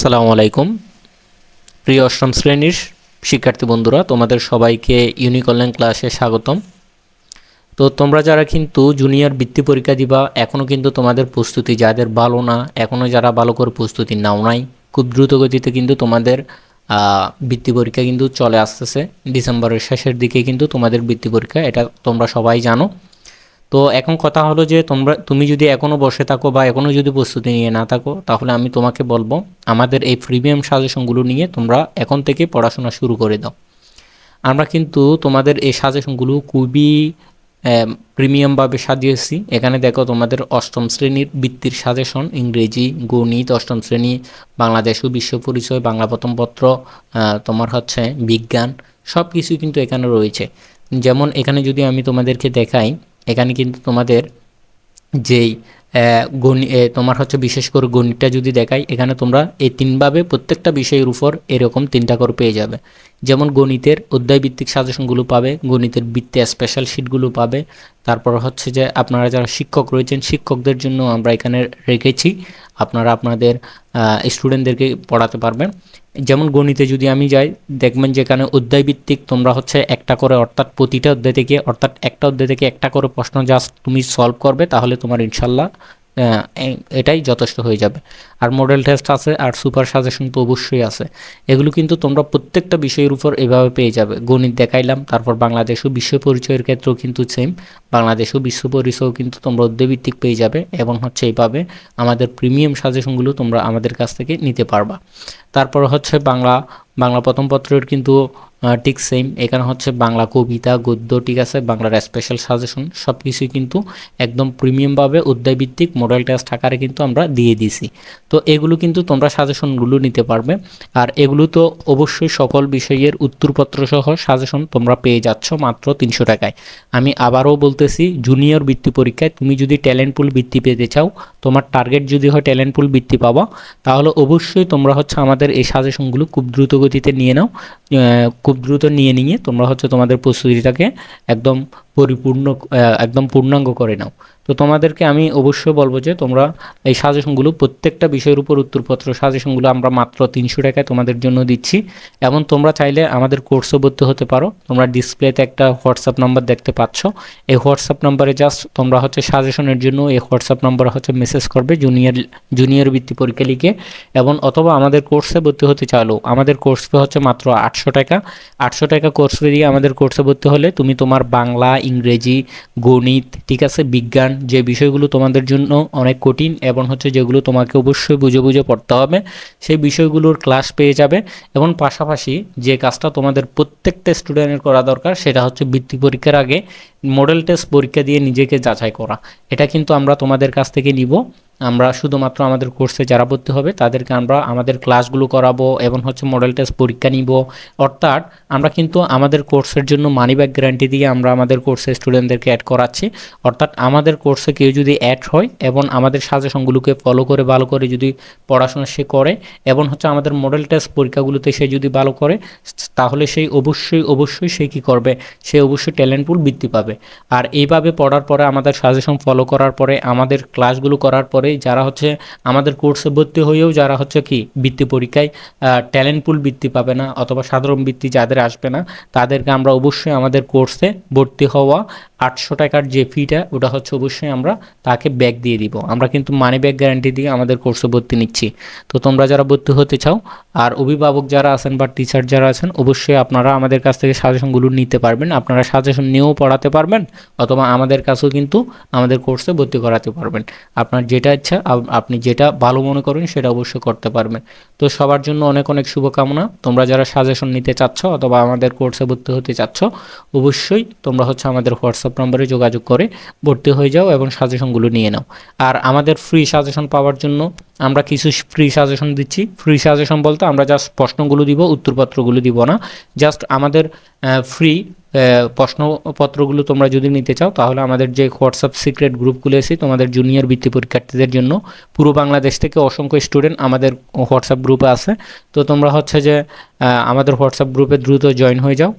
আসসালামু আলাইকুম। প্রিয় অষ্টম শ্রেণির শিক্ষার্থী বন্ধুরা, তোমাদের সবাইকে ইউনিক অনলাইন ক্লাসে স্বাগতম। তো তোমরা যারা কিন্তু জুনিয়র বৃত্তি পরীক্ষা দিবা এখনও কিন্তু তোমাদের প্রস্তুতি যাদের ভালো না এখনও যারা ভালো করে প্রস্তুতি নাও নাই, খুব দ্রুত গতিতে কিন্তু তোমাদের বৃত্তি পরীক্ষা কিন্তু চলে আসতেছে। ডিসেম্বরের শেষের দিকে কিন্তু তোমাদের বৃত্তি পরীক্ষা, এটা তোমরা সবাই জানো। তো এখন কথা হলো যে তোমরা, তুমি যদি এখনও বসে থাকো বা এখনও যদি প্রস্তুতি নিয়ে না থাকো, তাহলে আমি তোমাকে বলব, আমাদের এই প্রিমিয়াম সাজেশনগুলো নিয়ে তোমরা এখন থেকে পড়াশোনা শুরু করে দাও। আমরা কিন্তু তোমাদের এই সাজেশনগুলো খুবই প্রিমিয়ামভাবে সাজিয়েছি। এখানে দেখো তোমাদের অষ্টম শ্রেণির বৃত্তির সাজেশন ইংরেজি, গণিত, অষ্টম শ্রেণি, বাংলাদেশ ও বিশ্ব পরিচয়, বাংলা প্রথম পত্র তোমার হচ্ছে বিজ্ঞান সব কিছুই কিন্তু এখানে রয়েছে। যেমন এখানে যদি আমি তোমাদেরকে দেখাই এখানে কিন্তু তোমাদের যেই গণি তোমার হচ্ছে বিশেষ করে গণিতটা যদি দেখাই, এখানে তোমরা এই তিনভাবে প্রত্যেকটা বিষয়ের উপর এরকম তিনটা করে পেয়ে যাবে। যেমন গণিতের অধ্যায়ভিত্তিক সাজেশনগুলো পাবে, গণিতের বৃত্তি স্পেশাল শিটগুলো পাবে, তারপর হচ্ছে যে আপনারা যারা শিক্ষক রয়েছেন, শিক্ষকদের জন্য আমরা এখানে রেখেছি, আপনারা আপনাদের স্টুডেন্টদেরকে পড়াতে পারবেন। যেমন গণিতে যদি আমি যাই, দেখবেন যেখানে অধ্যায়ভিত্তিক তোমরা হচ্ছে একটা করে, অর্থাৎ প্রতিটা অধ্যায় থেকে, অর্থাৎ একটা অধ্যায় থেকে একটা করে প্রশ্ন জাস্ট তুমি সলভ করবে, তাহলে তোমার ইনশাল্লাহ এটাই যথেষ্ট হয়ে যাবে। আর মডেল টেস্ট আছে, আর সুপার সাজেশন তো অবশ্যই আছে। এগুলো কিন্তু তোমরা প্রত্যেকটা বিষয়ের উপর এভাবে পেয়ে যাবে। গণিত দেখাইলাম, তারপর বাংলাদেশ ও বিশ্ব পরিচয়ের ক্ষেত্রেও কিন্তু সেম বাংলাদেশ ও বিশ্ব পরিচয়ও কিন্তু তোমরা অধ্যায়ভিত্তিক পেয়ে যাবে এবং হচ্ছে এইভাবে আমাদের প্রিমিয়াম সাজেশনগুলো তোমরা আমাদের কাছ থেকে নিতে পারবা। তারপর হচ্ছে বাংলা বাংলা প্রথম পত্রের কিন্তু ঠিক সেম এখানে হচ্ছে বাংলা কবিতা, গদ্য, ঠিক আছে? বাংলার স্পেশাল সাজেশন সব কিছুই কিন্তু একদম প্রিমিয়ামভাবে অধ্যায়ভিত্তিক মডেল টেস্ট আকারে কিন্তু আমরা দিয়ে দিছি তো এগুলো কিন্তু তোমরা সাজেশনগুলো নিতে পারবে। আর এগুলো তো অবশ্যই সকল বিষয়ের উত্তরপত্র সহ সাজেশন তোমরা পেয়ে যাচ্ছ মাত্র তিনশো টাকায়। আমি আবারও বলতেছি জুনিয়র বৃত্তি পরীক্ষায় তুমি যদি ট্যালেন্ট পুল বৃত্তি পেতে চাও, তোমার টার্গেট যদি হয় ট্যালেন্ট পুল বৃত্তি পাবা, তাহলে অবশ্যই তোমরা হচ্ছে আমাদের এই সাজেশনগুলো খুব দ্রুত গতিতে নিয়ে নাও খুব দ্রুত নিয়ে নিয়ে তোমরা হচ্ছে তোমাদের প্রস্তুতিটাকে একদম পরিপূর্ণ একদম পূর্ণাঙ্গ করে নাও। তো তোমাদেরকে আমি অবশ্যই বলব যে তোমরা এই সাজেশনগুলো প্রত্যেকটা বিষয়ের উপর উত্তরপত্র সাজেশনগুলো আমরা মাত্র তিনশো টাকায় তোমাদের জন্য দিচ্ছি। এবং তোমরা চাইলে আমাদের কোর্সও ভর্তি হতে পারো। তোমরা ডিসপ্লেতে একটা হোয়াটসঅ্যাপ নাম্বার দেখতে পাচ্ছ। এই হোয়াটসঅ্যাপ নাম্বারে জাস্ট তোমরা হচ্ছে সাজেশনের জন্য এই হোয়াটসঅ্যাপ নাম্বারে হচ্ছে মেসেজ করবে জুনিয়র জুনিয়র বৃত্তি পরীক্ষা লিখে। এবং অথবা আমাদের কোর্সে ভর্তি হতে চাইলেও, আমাদের কোর্স ফি হচ্ছে মাত্র আটশো টাকা। আটশো টাকা কোর্স ফি দিয়ে আমাদের কোর্সে ভর্তি হলে তুমি তোমার বাংলা ইংরেজি, গণিত, ঠিক আছে, বিজ্ঞান যে বিষয়গুলো তোমাদের জন্য অনেক কঠিন এবং হচ্ছে যেগুলো তোমাকে অবশ্যই বুঝে বুঝে পড়তে হবে, সেই বিষয়গুলোর ক্লাস পেয়ে যাবে এবং পাশাপাশি যে কাজটা তোমাদের প্রত্যেকটা স্টুডেন্টের করা দরকার সেটা হচ্ছে বৃত্তি পরীক্ষার আগে মডেল টেস্ট পরীক্ষা দিয়ে নিজেকে যাচাই করা। এটা কিন্তু আমরা তোমাদের কাছ থেকে নিব। আমরা শুধুমাত্র আমাদের কোর্সে যারা ভর্তি হবে, তাদেরকে আমরা আমাদের ক্লাসগুলো করাবো এবং হচ্ছে মডেল টেস্ট পরীক্ষা নিব। অর্থাৎ আমরা কিন্তু আমাদের কোর্সের জন্য মানি ব্যাক গ্যারান্টি দিয়ে আমরা আমাদের কোর্সে স্টুডেন্টদেরকে অ্যাড করাচ্ছি। অর্থাৎ আমাদের কোর্সে কেউ যদি অ্যাড হয় এবং আমাদের সাজেশনগুলোকে ফলো করে, ভালো করে যদি পড়াশোনা সে করে এবং হচ্ছে আমাদের মডেল টেস্ট পরীক্ষাগুলোতে সে যদি ভালো করে, তাহলে সেই অবশ্যই অবশ্যই সে কী করবে? সে অবশ্যই ট্যালেন্ট পুল বৃত্তি পাবে। আর এইভাবে পড়ার পরে আমাদের সাজেশন ফলো করার পরে, আমাদের ক্লাসগুলো করার পরে যারা হচ্ছে আমাদের কোর্সে ভর্তি হয়েও যারা হচ্ছে কি বৃত্তি পরীক্ষায় ট্যালেন্ট পুল বৃত্তি পাবে না অথবা সাধারণ বৃত্তি যাদের আসবে না, তাদেরকে আমরা অবশ্যই আমাদের কোর্সে ভর্তি হওয়া আটশো টাকার যে ফিটা ওটা হচ্ছে অবশ্যই আমরা তাকে ব্যাগ দিয়ে দিব। আমরা কিন্তু মানি ব্যাগ গ্যারান্টি দিয়ে আমাদের কোর্সে ভর্তি নিচ্ছি। তো তোমরা যারা ভর্তি হতে চাও, আর অভিভাবক যারা আছেন বা টিচার যারা আছেন, অবশ্যই আপনারা আমাদের কাছ থেকে সাজেশনগুলো নিতে পারবেন। আপনারা সাজেশন নিয়েও পড়াতে পারবেন, অথবা আমাদের কাছেও কিন্তু আমাদের কোর্সে ভর্তি করাতে পারবেন। আপনার যেটা ইচ্ছা আপনি যেটা ভালো মনে করেন, সেটা অবশ্যই করতে পারবেন। তো সবার জন্য অনেক অনেক শুভকামনা। তোমরা যারা সাজেশন নিতে চাচ্ছ, অথবা আমাদের কোর্সে ভর্তি হতে চাচ্ছ, অবশ্যই তোমরা হচ্ছে আমাদের হোয়াটসঅ্যাপ নম্বরে যোগাযোগ করে ভর্তি হয়ে যাও এবং সাজেশনগুলো নিয়ে নাও। আর আমাদের ফ্রি সাজেশন পাওয়ার জন্য আমরা কিছু ফ্রি সাজেশন দিচ্ছি। ফ্রি সাজেশন বলতে আমরা জাস্ট প্রশ্নগুলো দিব, উত্তরপত্রগুলো দিব না। জাস্ট আমাদের ফ্রি প্রশ্নপত্রগুলো তোমরা যদি নিতে চাও, তাহলে আমাদের যে হোয়াটসঅ্যাপ সিক্রেট গ্রুপগুলো এসে তোমাদের জুনিয়র বৃত্তি পরীক্ষার্থীদের জন্য, পুরো বাংলাদেশ থেকে অসংখ্য স্টুডেন্ট আমাদের হোয়াটসঅ্যাপ গ্রুপে আছে। তো তোমরা হচ্ছে যে আমাদের হোয়াটসঅ্যাপ গ্রুপে দ্রুত জয়েন হয়ে যাও।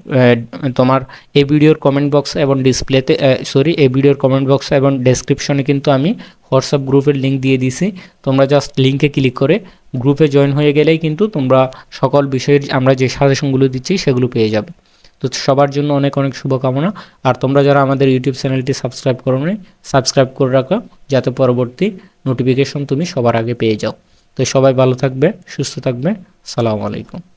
তোমার এই ভিডিওর কমেন্ট বক্স এবং ডিসপ্লেতে সরি এই ভিডিওর কমেন্ট বক্স এবং ডেসক্রিপশনে কিন্তু আমি হোয়াটসঅ্যাপ গ্রুপের লিঙ্ক দিয়ে দিছি। তোমরা জাস্ট লিঙ্কে ক্লিক করে গ্রুপে জয়েন হয়ে গেলেই কিন্তু তোমরা সকল বিষয়ের আমরা যে সাজেশনগুলো দিচ্ছি সেগুলো পেয়ে যাবে। তো সবার জন্য অনেক অনেক শুভকামনা। আর তোমরা যারা আমাদের ইউটিউব চ্যানেলটি সাবস্ক্রাইব করো সাবস্ক্রাইব করে রাখো, যাতে পরবর্তী নোটিফিকেশন তুমি সবার আগে পেয়ে যাও। তো সবাই ভালো থাকবে, সুস্থ থাকবে। সালামু আলাইকুম।